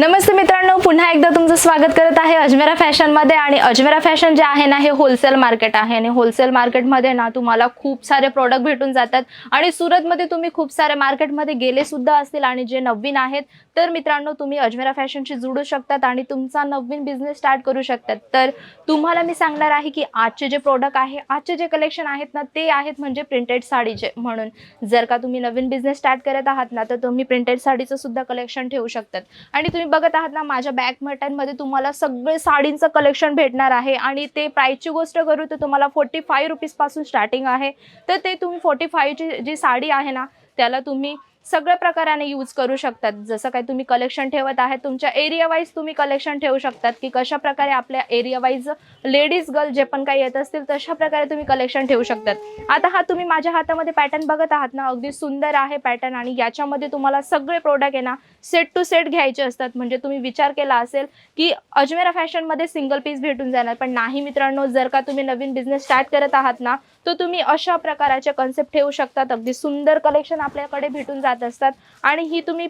नमस्ते मित्रांनो पुन्हा एकदा तुमचं स्वागत करत आहे अजमेरा फॅशनमध्ये आणि अजमेरा फॅशन जे आहे ना हे होलसेल मार्केट आहे. आणि होलसेल मार्केटमध्ये ना तुम्हाला खूप सारे प्रोडक्ट भेटून जातात. आणि सुरतमध्ये तुम्ही खूप सारे मार्केटमध्ये गेले सुद्धा असतील आणि जे नवीन आहेत तर मित्रांनो तुम्ही अजमेरा फॅशनशी जुडू शकतात आणि तुमचा नवीन बिझनेस स्टार्ट करू शकतात. तर तुम्हाला मी सांगणार आहे की आजचे जे प्रोडक्ट आहे आजचे जे कलेक्शन आहेत ना ते आहेत म्हणजे प्रिंटेड साडीचे. म्हणून जर का तुम्ही नवीन बिझनेस स्टार्ट करत आहात ना तर तुम्ही प्रिंटेड साडीचं सुद्धा कलेक्शन ठेवू शकतात. आणि तुम्ही बघत आहात ना माझ्या बॅक मटनमध्ये तुम्हाला सगळे साडींचं कलेक्शन भेटणार आहे आणि ते प्राईसची गोष्ट करू तर तुम्हाला फोर्टी फाय रुपीजपासून स्टार्टिंग आहे. तर ते तुम्ही फोर्टी फायची जी साडी आहे ना त्याला तुम्ही सगळ्या प्रकाराने यूज करू शकतात. जसं काय तुम्ही कलेक्शन ठेवत आहे तुमच्या एरिया वाईज तुम्ही कलेक्शन ठेवू शकतात की कशा प्रकारे आपल्या एरिया वाईज लेडीज गर्ल जे पण काही येत असतील तशा प्रकारे तुम्ही कलेक्शन ठेवू शकतात. आता हा तुम्ही माझ्या हातामध्ये पॅटर्न बघत आहात ना अगदी सुंदर आहे पॅटर्न आणि याच्यामध्ये तुम्हाला सगळे प्रोडक्ट आहे ना सेट टू सेट घ्यायचे असतात. म्हणजे तुम्ही विचार केला असेल की अजमेरा फॅशनमध्ये सिंगल पीस भेटून जाणार. पण नाही मित्रांनो जर का तुम्ही नवीन बिझनेस स्टार्ट करत आहात ना तर तुम्ही अशा प्रकारचे कन्सेप्ट ठेवू शकतात. अगदी सुंदर कलेक्शन आपल्याकडे भेटून जात असतात. आणि ही तुम्ही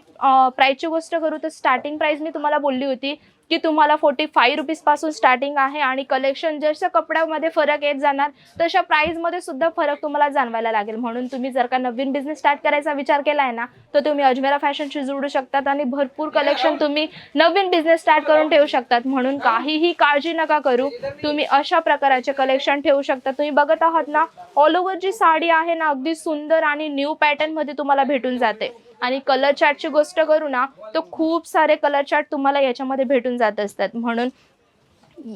प्राईजची गोष्ट करू तर स्टार्टिंग प्राईज मी तुम्हाला बोलली होती. की तुम्हाला फोर्टी फाय रुपीजपासून स्टार्टिंग आहे आणि कलेक्शन जसं कपड्यामध्ये फरक येत जाणार तशा प्राईजमध्ये सुद्धा फरक तुम्हाला जाणवायला लागेल. म्हणून तुम्ही जर का नवीन बिझनेस स्टार्ट करायचा विचार केला आहे ना तर तुम्ही अजमेरा फॅशनशी जोडू शकतात आणि भरपूर कलेक्शन तुम्ही नवीन बिझनेस स्टार्ट करून ठेवू शकतात. म्हणून काहीही काळजी नका करू. तुम्ही अशा प्रकारचे कलेक्शन ठेवू शकता. तुम्ही बघत आहात ना ऑल ओव्हर जी साडी आहे ना अगदी सुंदर आणि न्यू पॅटर्नमध्ये तुम्हाला भेटून जाते. आणि कलर चार्टची गोष्ट करू ना तर खूप सारे कलर चार्ट तुम्हाला याच्यामध्ये भेटून जात असतात. म्हणून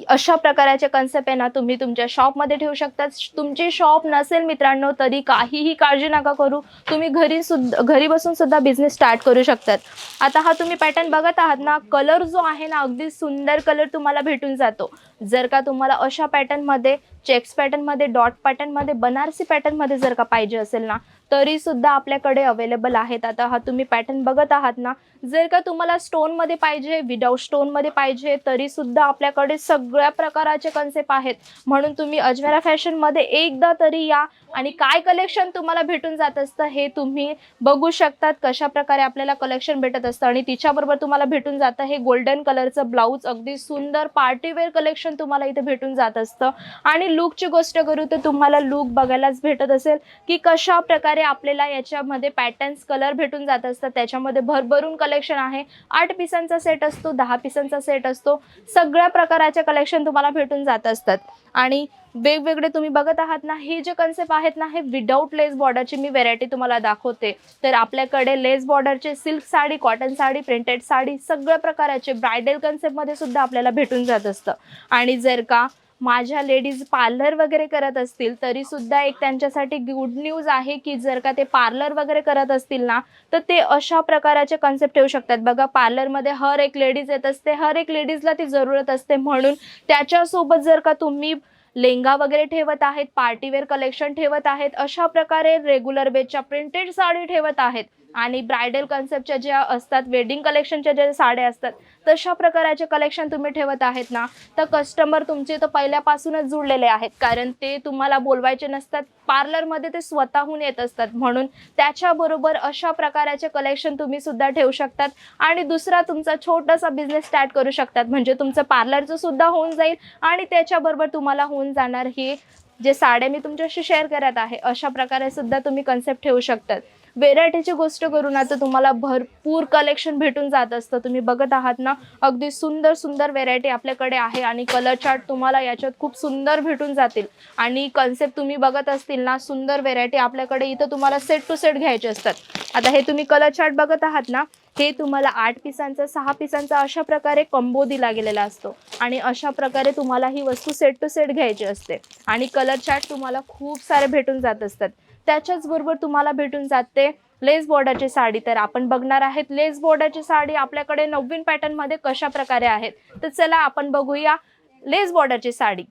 अशा प्रकारचे कन्सेप्ट आहे ना तुम्ही तुमच्या शॉपमध्ये ठेवू शकता. तुमची शॉप नसेल मित्रांनो तरी काहीही काळजी नका करू. तुम्ही घरी सुद्धा घरी बसून सुद्धा बिझनेस स्टार्ट करू शकतात. आता हा तुम्ही पॅटर्न बघत आहात ना कलर जो आहे ना अगदी सुंदर कलर तुम्हाला भेटून जातो. जर का तुम्हाला अशा पॅटर्नमध्ये चेक्स पॅटर्नमध्ये डॉट पॅटर्नमध्ये बनारसी पॅटर्नमध्ये जर का पाहिजे असेल ना तरी सुद्धा आपल्याकडे अवेलेबल आहेत. आता हा तुम्ही पॅटर्न बघत आहात ना जर का तुम्हाला स्टोनमध्ये पाहिजे विदाऊट स्टोनमध्ये पाहिजे तरी सुद्धा आपल्याकडे सगळ्या प्रकाराचे कन्सेप्ट आहेत. म्हणून तुम्ही अजमेरा फॅशनमध्ये एकदा तरी या आणि काय कलेक्शन तुम्हाला भेटून जात असतं हे तुम्ही बघू शकतात कशा प्रकारे आपल्याला कलेक्शन भेटत असतं आणि तिच्याबरोबर तुम्हाला भेटून जातं. हे गोल्डन कलरचं ब्लाऊज अगदी सुंदर पार्टीवेअर कलेक्शन तुम्हाला इथे भेटून जात असतं. आणि लुकची गोष्ट करू तर तुम्हाला लुक बघायलाच भेटत असेल की कशा प्रकारे आपल्याला याच्यामध्ये पॅटर्न्स कलर भेटून जात असतात. त्याच्यामध्ये भरभरून कलेक्शन आहे. आठ पिसांचा सेट असतो दहा पिसांचा सेट असतो. सगळ्या प्रकाराचे कलेक्शन तुम्हाला भेटून जात असतात. आणि वेगवेगळे तुम्ही बघत आहात ना हे जे कन्सेप्ट आहेत ना हे विदाऊट लेस बॉर्डरची मी व्हेरायटी तुम्हाला दाखवते. तर आपल्याकडे lace बॉर्डरचे silk sari cotton sari printed sari सगळ्या प्रकाराचे ब्रायडल कन्सेप्टमध्ये सुद्धा आपल्याला भेटून जात असतं. आणि जर का माझ्या लेडीज पार्लर वगैरे करत असतील तरी सुद्धा एक त्यांच्यासाठी गुड न्यूज आहे की जर का ते पार्लर वगैरे करत असतील ना तर ते अशा प्रकाराचे कन्सेप्ट ठेवू शकतात. बघा पार्लरमध्ये हर एक लेडीज येत असते हर एक लेडीजला ती जरूरत असते. म्हणून त्याच्यासोबत जर का तुम्ही लेंगा वगैरे ठेवत आहेत पार्टीवेअर कलेक्शन ठेवत आहेत अशा प्रकारे रेग्युलर बेसच्या प्रिंटेड साडी ठेवत आहेत आणि ब्रायडल कन्सेप्टच्या ज्या असतात वेडिंग कलेक्शनच्या ज्या साड्या असतात तशा प्रकाराचे कलेक्शन तुम्ही ठेवत आहेत ना तर कस्टमर तुमचे तर पहिल्यापासूनच जुळलेले आहेत. कारण ते तुम्हाला बोलवायचे नसतात पार्लरमध्ये ते स्वतःहून येत असतात. म्हणून त्याच्याबरोबर अशा प्रकाराचे कलेक्शन तुम्ही सुद्धा ठेवू शकतात. आणि दुसरा तुमचा छोटासा बिझनेस स्टार्ट करू शकतात. म्हणजे तुमचं पार्लरचं सुद्धा होऊन जाईल आणि त्याच्याबरोबर तुम्हाला होऊन जाणार ही जे साड्या मी तुमच्याशी शेअर करत आहे अशा प्रकारे सुद्धा तुम्ही कन्सेप्ट ठेवू शकतात. व्हेरायटीची गोष्ट करू ना तर तुम्हाला भरपूर कलेक्शन भेटून जात असतं. तुम्ही बघत आहात ना अगदी सुंदर सुंदर व्हेरायटी आपल्याकडे आहे आणि कलर चार्ट तुम्हाला याच्यात खूप सुंदर भेटून जातील. आणि कन्सेप्ट तुम्ही बघत असतील ना सुंदर व्हेरायटी आपल्याकडे इथं तुम्हाला सेट टू सेट घ्यायचे असतात. आता हे तुम्ही कलर चार्ट बघत आहात ना हे तुम्हाला आठ पिसांचा सहा पिसांचा अशा प्रकारे कंबो दिला गेलेला असतो. आणि अशा प्रकारे तुम्हाला ही वस्तू सेट टू सेट घ्यायची असते. आणि कलर चार्ट तुम्हाला खूप सारे भेटून जात असतात. त्याच्याच बरोबर तुम्हाला भेटून जाते लेस बॉर्डरची साडी. तर आपण बघणार आहेत लेस बॉर्डरची साडी आपल्याकडे नवीन पॅटर्नमध्ये कशा प्रकारे आहेत. तर चला आपण बघूया लेस बॉर्डरची साडी.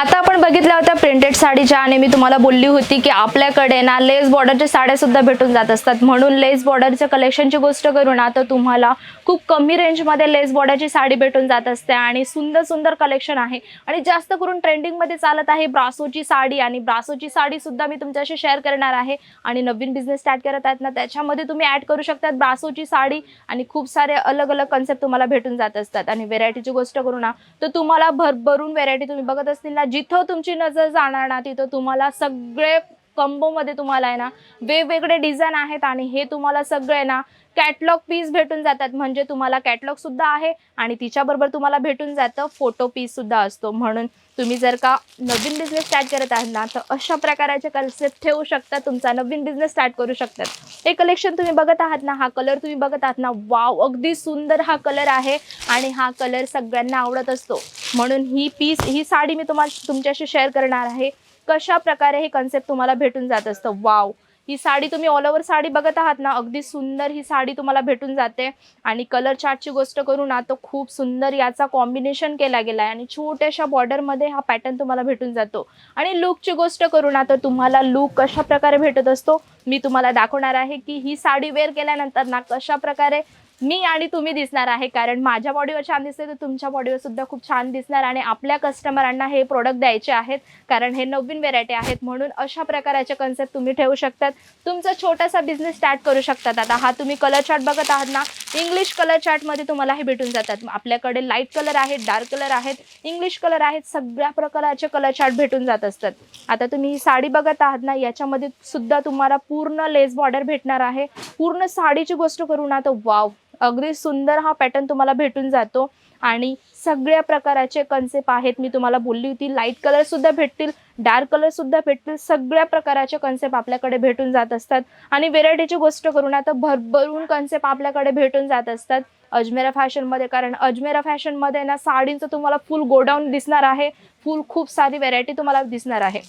आता आपण बघितल्या होत्या प्रिंटेड साडीच्या आणि मी तुम्हाला बोलली होती की आपल्याकडे ना लेस बॉर्डरच्या साड्या सुद्धा भेटून जात असतात. म्हणून लेस बॉर्डरच्या कलेक्शनची गोष्ट करू ना तर तुम्हाला खूप कमी रेंजमध्ये लेस बॉर्डरची साडी भेटून जात असते आणि सुंदर सुंदर कलेक्शन आहे. आणि जास्त करून ट्रेंडिंगमध्ये चालत आहे ब्रासोची साडी आणि ब्रासोची साडी सुद्धा मी तुमच्याशी शेअर करणार आहे. आणि नवीन बिझनेस स्टार्ट करत आहेत ना त्याच्यामध्ये तुम्ही ॲड करू शकतात ब्रासोची साडी आणि खूप सारे अलग अलग कन्सेप्ट तुम्हाला भेटून जात असतात. आणि व्हेरायटीची गोष्ट करू ना तर तुम्हाला भरभरून व्हेरायटी तुम्ही बघत असतील ना जिथं तुमची नजर जाणार ना तिथं तुम्हाला सगळे कंबोमध्ये तुम्हाला आहे ना वेगवेगळे डिझाईन आहेत आणि हे तुम्हाला सगळे ना कॅटलॉग पीस भेटून जातात. म्हणजे तुम्हाला कॅटलॉग सुद्धा आहे आणि तिच्याबरोबर तुम्हाला भेटून जातं फोटो पीस सुद्धा असतो. म्हणून तुम्ही जर का नवीन बिझनेस स्टार्ट करत आहात ना तर अशा प्रकारचे कन्सेप्ट ठेवू शकता. तुमचा नवीन बिझनेस स्टार्ट करू शकतात. हे कलेक्शन तुम्ही बघत आहात ना हा कलर तुम्ही बघत आहात ना वाव अगदी सुंदर हा कलर आहे आणि हा कलर सगळ्यांना आवडत असतो. म्हणून ही पीस ही साडी मी तुम्हाला तुमच्याशी शेअर करणार आहे. कशा प्रकारे हे कन्सेप्ट तुम्हाला भेटून जात असतं. वाव ही साडी तुम्ही ऑल ओव्हर साडी बघत आहात ना अगदी सुंदर ही साडी तुम्हाला भेटून जाते. आणि कलर चार्टची गोष्ट करू ना तर खूप सुंदर याचा कॉम्बिनेशन केला गेला आहे आणि छोट्याशा बॉर्डरमध्ये हा पॅटर्न तुम्हाला भेटून जातो. आणि लुकची गोष्ट करू ना तर तुम्हाला लुक कशा प्रकारे भेटत असतो मी तुम्हाला दाखवणार आहे की ही साडी वेअर केल्यानंतर ना कशा प्रकारे मी आणि तुम्ही दिसणार आहे कारण माझ्या बॉडीवर छान दिसते तर तुमच्या बॉडीवर सुद्धा खूप छान दिसणार आणि आपल्या कस्टमरांना हे प्रोडक्ट द्यायचे आहेत कारण हे नवीन व्हेरायटी आहेत म्हणून अशा प्रकारचे कन्सेप्ट तुम्ही ठेवू शकतात. तुमचा छोटासा बिझनेस स्टार्ट करू शकतात. आता हा तुम्ही कलर चार्ट बघत आहात ना इंग्लिश कलर चार्टमध्ये तुम्हाला हे भेटून जातात. आपल्याकडे लाइट कलर आहेत डार्क कलर आहेत इंग्लिश कलर आहेत सगळ्या प्रकारचे कलर चार्ट भेटून जात असतात. आता तुम्ही ही साडी बघत आहात ना याच्यामध्ये सुद्धा तुम्हाला पूर्ण लेस बॉर्डर भेटणार आहे. पूर्ण साडीची गोष्ट करू ना तर वाव अगदी सुंदर हा पॅटर्न तुम्हाला भेटून जातो. आणि सगळ्या प्रकाराचे कन्सेप्ट आहेत मी तुम्हाला बोलली होती. लाइट कलर सुद्धा भेटतील डार्क कलर सुद्धा भेटतील. सगळ्या प्रकाराचे कन्सेप्ट आपल्याकडे भेटून जात असतात. आणि व्हेरायटीची गोष्ट करून आता भरभरून कन्सेप्ट आपल्याकडे भेटून जात असतात. अजमेरा फॅशनमध्ये कारण अजमेरा फॅशनमध्ये ना साडींचं तुम्हाला फुल गोडाऊन दिसणार आहे. फुल खूप सारी व्हेरायटी तुम्हाला दिसणार आहे.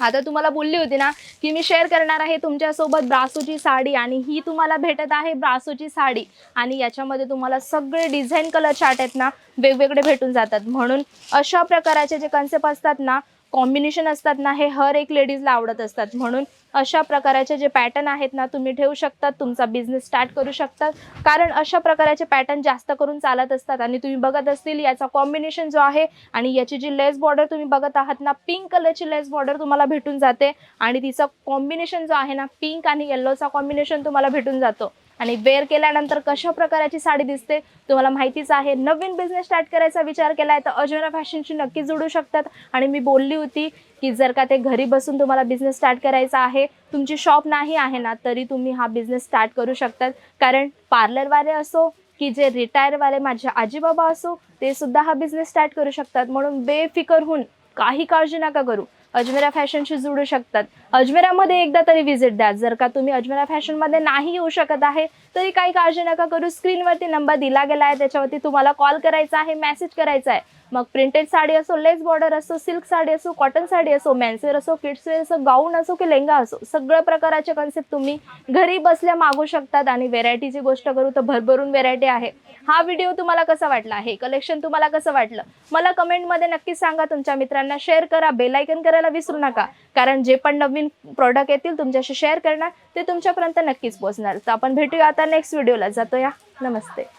आता तुम्हाला बोलली होती ना की मी शेअर करणार आहे तुमच्यासोबत ब्रासोची साडी आणि ही तुम्हाला भेटत आहे ब्रासोची साडी. आणि याच्यामध्ये तुम्हाला सगळे डिझाईन कलर चार्ट आहेत ना वेगवेगळे भेटून जातात. म्हणून अशा प्रकारचे जे कन्सेप्ट असतात ना कॉम्बिनेशन असतात ना हे हर एक लेडीजला आवडत असतात. म्हणून अशा प्रकारचे जे पॅटर्न आहेत ना तुम्ही ठेवू शकतात तुमचा बिझनेस स्टार्ट करू शकतात कारण अशा प्रकारचे पॅटर्न जास्त करून चालत असतात आणि तुम्ही बघत असतील याचा कॉम्बिनेशन जो आहे आणि याची जी लेस बॉर्डर तुम्ही बघत आहात ना पिंक कलरची लेस बॉर्डर तुम्हाला भेटून जाते आणि तिचा कॉम्बिनेशन जो आहे ना पिंक आणि येल्लोचा कॉम्बिनेशन तुम्हाला भेटून जातो. आणि वेअर केल्यानंतर कशा प्रकाराची साडी दिसते तुम्हाला माहितीच आहे. नवीन बिझनेस स्टार्ट करायचा विचार केला आहे तर अजमेरा फॅशनशी नक्की जोडू शकतात. आणि मी बोलली होती की जर का ते घरी बसून तुम्हाला बिझनेस स्टार्ट करायचा आहे तुमची शॉप नाही आहे ना तरी तुम्ही हा बिझनेस स्टार्ट करू शकतात. कारण पार्लरवाले असो की जे रिटायरवाले माझे आजीबाबा असो ते सुद्धा हा बिझनेस स्टार्ट करू शकतात. म्हणून बेफिकर होऊन काही काळजी नका करू. अजमेरा फॅशनशी जुडू शकतात. अजमेरामध्ये एकदा तरी व्हिजिट द्या. जर का तुम्ही अजमेरा फॅशनमध्ये नाही येऊ शकत आहे तरी काही काळजी नका करू. स्क्रीनवरती नंबर दिला गेला आहे त्याच्यावरती तुम्हाला कॉल करायचा आहे मेसेज करायचा आहे. मग प्रिंटेड साडी असो लेस बॉर्डर असो सिल्क साडी असो कॉटन साडी असो मॅन्सवेअर असो किड्सवेअर असो गाऊन असो की लेंगा असो सगळ्या प्रकाराचे कन्सेप्ट तुम्ही घरी बसल्या मागू शकतात आणि व्हेरायटीची गोष्ट करू तर भरभरून व्हेरायटी आहे. हा व्हिडिओ तुम्हाला कसा वाटला? आहे कलेक्शन तुम्हाला कसं वाटलं? मला कमेंटमध्ये नक्की सांगा. तुमच्या मित्रांना शेअर करा. बेलायकन करायला विसरू नका. कारण जे पण नवीन प्रॉडक्ट येतील तुमच्याशी शेअर करणार ते तुमच्यापर्यंत नक्कीच पोहोचणार. तर आपण भेटूया आता नेक्स्ट व्हिडिओला जातो या नमस्ते.